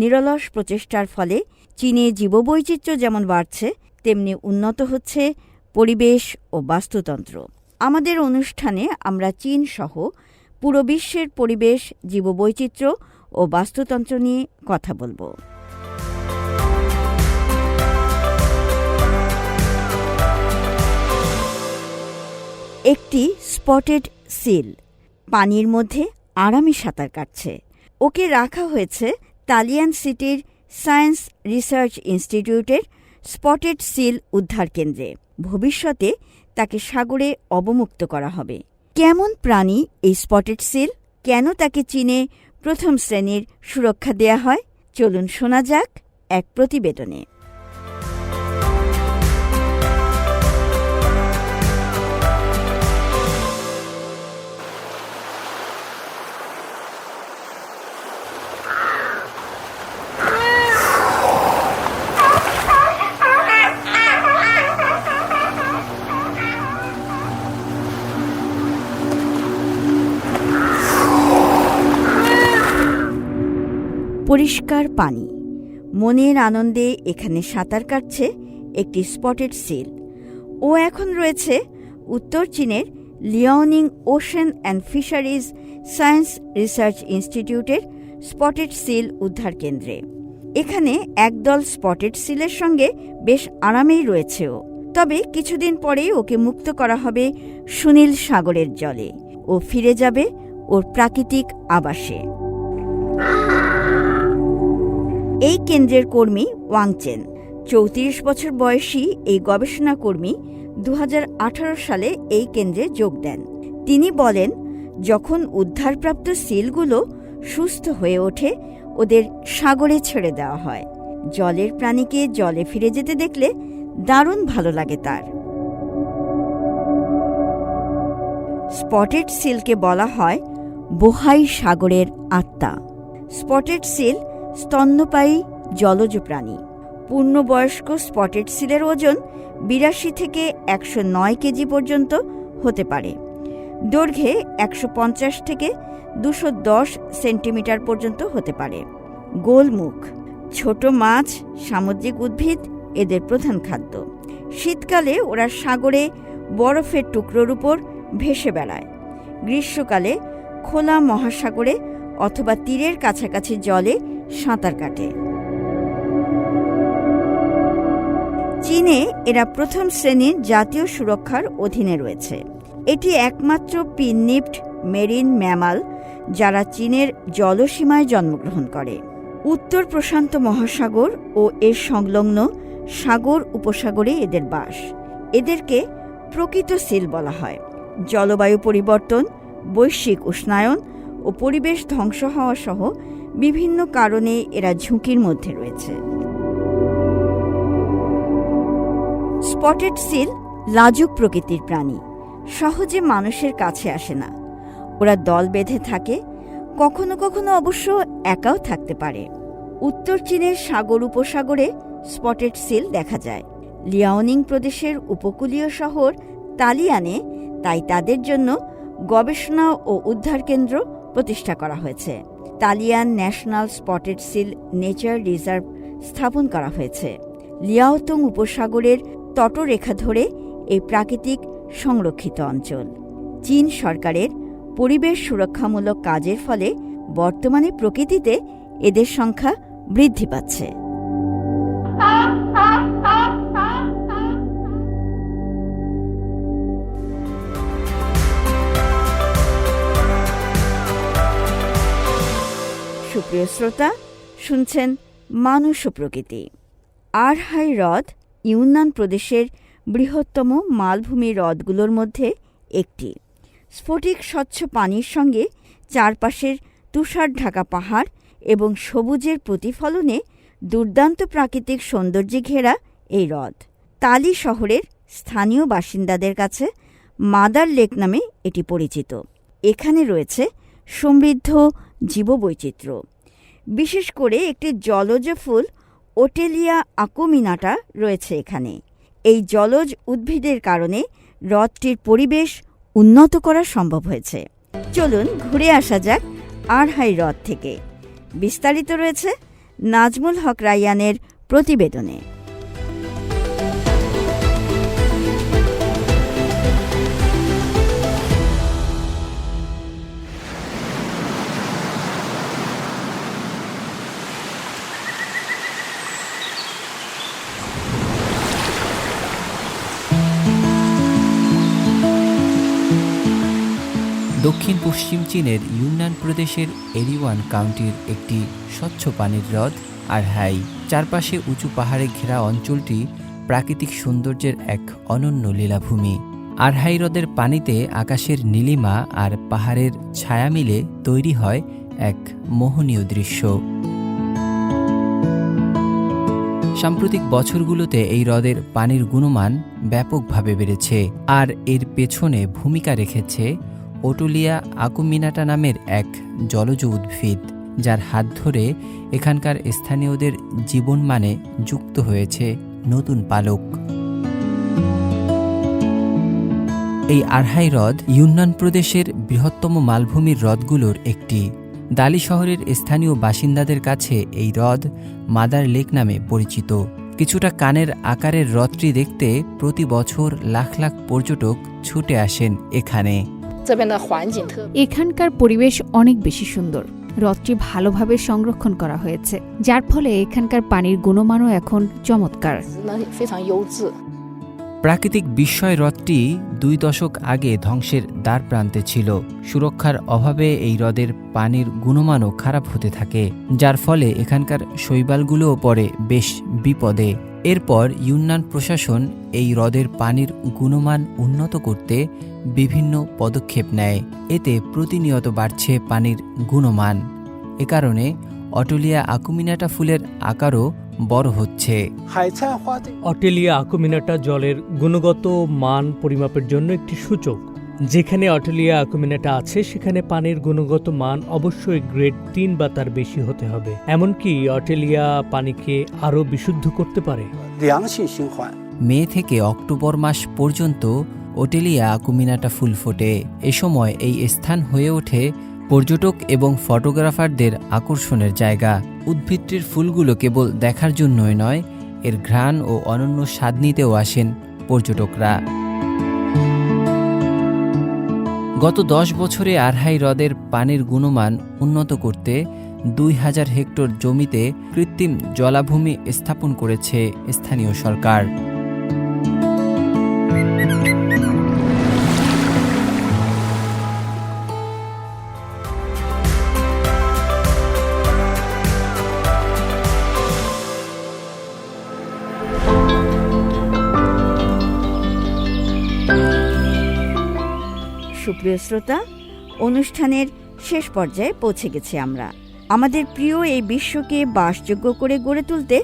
নিরলস প্রচেষ্টার ফলে চীনে জীববৈচিত্র্য যেমন বাড়ছে, তেমনি উন্নত হচ্ছে পরিবেশ ও বাস্তুতন্ত্র। আমাদের অনুষ্ঠানে আমরা চীন সহ পুরো বিশ্বের পরিবেশ, জীববৈচিত্র্য ও বাস্তুতন্ত্র নিয়ে কথা বলব। একটি স্পটেড সিল, পানির মধ্যে আরামে সাঁতার কাটছে। ওকে রাখা হয়েছে তালিয়ান সিটির সায়েন্স রিসার্চ ইনস্টিটিউটের স্পটেড সিল উদ্ধার কেন্দ্রে। ভবিষ্যতে তাকে সাগরে অবমুক্ত করা হবে। কেমন প্রাণী এই স্পটেড সিল? কেন তাকে চীনে প্রথম শ্রেণির সুরক্ষা দেয়া হয়? চলুন শোনা যাক এক প্রতিবেদনে। পরিষ্কার পানি। মনের আনন্দে এখানে সাঁতার কাটছে একটি স্পটেড সিল ও এখন রয়েছে উত্তর চীনের Liaoning ocean and fisheries science research ইনস্টিটিউটের স্পটেড সিল উদ্ধার কেন্দ্রে। এখানে একদল স্পটেড সিলের সঙ্গে বেশ আরামেই রয়েছে ও। তবে কিছুদিন পরেই ওকে মুক্ত করা হবে সুনীল সাগরের জলে। ও ফিরে যাবে ওর প্রাকৃতিক আবাসে। এই কেন্দ্রের কর্মী ওয়াংচেন চৌত্রিশ বছর বয়সী এই গবেষণা কর্মী দু হাজার আঠারো সালে এই কেন্দ্রে যোগ দেন। তিনি বলেন, যখন উদ্ধারপ্রাপ্ত সিলগুলো সুস্থ হয়ে ওঠে, ওদের সাগরে ছেড়ে দেওয়া হয়। জলের প্রাণীকে জলে ফিরে যেতে দেখলে দারুণ ভালো লাগে তার। স্পটেড সিলকে বলা হয়, বোহাই সাগরের আত্মা। স্পটেড সিল স্তন্যপায়ী জলজ প্রাণী। পূর্ণবয়স্ক স্পটেড সিলের ওজন বিরাশি থেকে একশো নয় কেজি পর্যন্ত হতে পারে। দৈর্ঘ্যে একশো পঞ্চাশ থেকে দুশো দশ সেন্টিমিটার পর্যন্ত হতে পারে। গোলমুখ। ছোট মাছ, সামুদ্রিক উদ্ভিদ, এদের প্রধান খাদ্য। শীতকালে ওরা সাগরে বরফের টুকরোর উপর ভেসে বেড়ায়। গ্রীষ্মকালে খোলা মহাসাগরে অথবা তীরের কাছাকাছি জলে সাঁতার কাটে। চীনে এরা প্রথম শ্রেণির জাতীয় সুরক্ষার অধীনে রয়েছে। এটি একমাত্র পিননিপ্ট মেরিন ম্যামাল যারা চীনের জলসীমায় জন্মগ্রহণ করে। উত্তর প্রশান্ত মহাসাগর ও এর সংলগ্ন সাগর উপসাগরে এদের বাস। এদেরকে প্রকৃত সিল বলা হয়। জলবায়ু পরিবর্তন, বৈশ্বিক উষ্ণায়ন ও পরিবেশ ধ্বংস হওয়া সহ বিভিন্ন কারণে এরা ঝুঁকির মধ্যে রয়েছে। স্পটেড সিল লাজুক প্রকৃতির প্রাণী। সহজে মানুষের কাছে আসে না। ওরা দল বেঁধে থাকে। কখনো কখনো অবশ্য একাও থাকতে পারে। উত্তর চীনের সাগর উপসাগরে স্পটেড সিল দেখা যায়। লিয়াওনিং প্রদেশের উপকূলীয় শহর তালিয়ানে তাই তাদের জন্য গবেষণা ও উদ্ধার কেন্দ্র প্রতিষ্ঠা করা হয়েছে। Dalian national spotted seal nature reserve স্থাপন করা হয়েছে। লিয়াওতং উপসাগরের তটরেখা ধরে এই প্রাকৃতিক সংরক্ষিত অঞ্চল। চীন সরকারের পরিবেশ সুরক্ষামূলক কাজের ফলে বর্তমানে প্রকৃতিতে এদের সংখ্যা বৃদ্ধি পাচ্ছে। সুপ্রিয় শ্রোতা, শুনছেন মানুষ ও প্রকৃতি। আরহাই হ্রদ ইউনান প্রদেশের বৃহত্তম মালভূমি হ্রদগুলোর মধ্যে একটি। স্ফটিক স্বচ্ছ পানির সঙ্গে চারপাশের তুষার ঢাকা পাহাড় এবং সবুজের প্রতিফলনে দুর্দান্ত প্রাকৃতিক সৌন্দর্যে ঘেরা এই হ্রদ। তালি শহরের স্থানীয় বাসিন্দাদের কাছে মাদার লেক নামে এটি পরিচিত। এখানে রয়েছে সমৃদ্ধ জীববৈচিত্র্য। বিশেষ করে একটি জলজ ফুল ওটেলিয়া আকুমিনাটা রয়েছে এখানে। এই জলজ উদ্ভিদের কারণে হ্রদটির পরিবেশ উন্নত করা সম্ভব হয়েছে। চলুন ঘুরে আসা যাক আরহাই হ্রদ থেকে। বিস্তারিত রয়েছে নাজমুল হক রাইয়ানের প্রতিবেদনে। দক্ষিণ পশ্চিম চীনের ইউনান প্রদেশের এরিওয়ান কাউন্টির একটি স্বচ্ছ পানির হ্রদ আর হাই। চারপাশে উঁচু পাহাড়ে ঘেরা অঞ্চলটি প্রাকৃতিক সৌন্দর্যের এক অনন্য লীলাভূমি। আরহাই হ্রদের পানিতে আকাশের নীলিমা আর পাহাড়ের ছায়া মিলে তৈরি হয় এক মোহনীয় দৃশ্য। সাম্প্রতিক বছরগুলোতে এই হ্রদের পানির গুণমান ব্যাপকভাবে বেড়েছে, আর এর পেছনে ভূমিকা রেখেছে ওটুলিয়া আকুমিনাটা নামের এক জলজ উদ্ভিদ, যার হাত ধরে এখানকার স্থানীয়দের জীবন মানে যুক্ত হয়েছে নতুন পালক। এই আরহাই হ্রদ ইউনান প্রদেশের বৃহত্তম মালভূমির হ্রদগুলোর একটি। দালি শহরের স্থানীয় বাসিন্দাদের কাছে এই হ্রদ মাদার লেক নামে পরিচিত। কিছুটা কানের আকারের হ্রদটি দেখতে প্রতি বছর লাখ লাখ পর্যটক ছুটে আসেন এখানে। এখানকার পরিবেশ অনেক বেশি সুন্দর। হ্রদটি ভালোভাবে সংরক্ষণ করা হয়েছে যার ফলে এখানকার পানির গুণমানও এখন চমৎকার। প্রাকৃতিক বিস্ময় হ্রদটি দুই দশক আগে ধ্বংসের দ্বার প্রান্তে ছিল। সুরক্ষার অভাবে এই হ্রদের পানির গুণমানও খারাপ হতে থাকে যার ফলে এখানকার শৈবালগুলোও পড়ে বেশ বিপদে। এরপর ইউনান প্রশাসন এই হ্রদের পানির গুণমান উন্নত করতে বিভিন্ন পদক্ষেপ নেয়। এতে প্রতিনিয়ত বাড়ছে পানির গুণমান। এ কারণে অটলিয়া আকুমিনাটা ফুলের আকারও বড় হচ্ছে। অটেলিয়া আকুমিনাটা জলের গুণগত মান পরিমাপের জন্য একটি সূচক। যেখানে অটেলিয়া আকুমিনাটা আছে সেখানে পানির গুণগত মান অবশ্যই গ্রেড তিন বা তার বেশি হতে হবে। এমনকি অটেলিয়া পানিকে আরও বিশুদ্ধ করতে পারে। মে থেকে অক্টোবর মাস পর্যন্ত ওটেলিয়া আকুমিনাটা ফুল ফোটে। এ সময় এই স্থান হয়ে ওঠে পর্যটক এবং ফটোগ্রাফারদের আকর্ষণের জায়গা। উদ্ভিদটির ফুলগুলো কেবল দেখার জন্যই নয়, এর ঘ্রাণ ও অনন্য স্বাদ নিতেও আসেন পর্যটকরা। গত দশ বছরে আরহাই হ্রদের পানির গুণমান উন্নত করতে দুই হাজার হেক্টর জমিতে কৃত্রিম জলাভূমি স্থাপন করেছে স্থানীয় সরকার। সুপ্রিয় শ্রোতা, অনুষ্ঠানের শেষ পর্যায়ে পৌঁছে গেছি আমরা। আমাদের প্রিয় এই বিশ্বকে বাসযোগ্য করে গড়ে তুলতে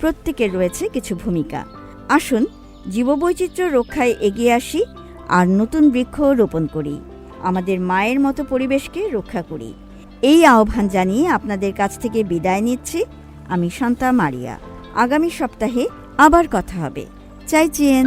প্রত্যেকের রয়েছে কিছু ভূমিকা। আসুন, জীববৈচিত্র্য রক্ষায় এগিয়ে আসি আর নতুন বৃক্ষ রোপণ করি। আমাদের মায়ের মতো পরিবেশকে রক্ষা করি। এই আহ্বান জানিয়ে আপনাদের কাছ থেকে বিদায় নিচ্ছি আমি শান্তা মারিয়া। আগামী সপ্তাহে আবার কথা হবে। চাইচিয়েন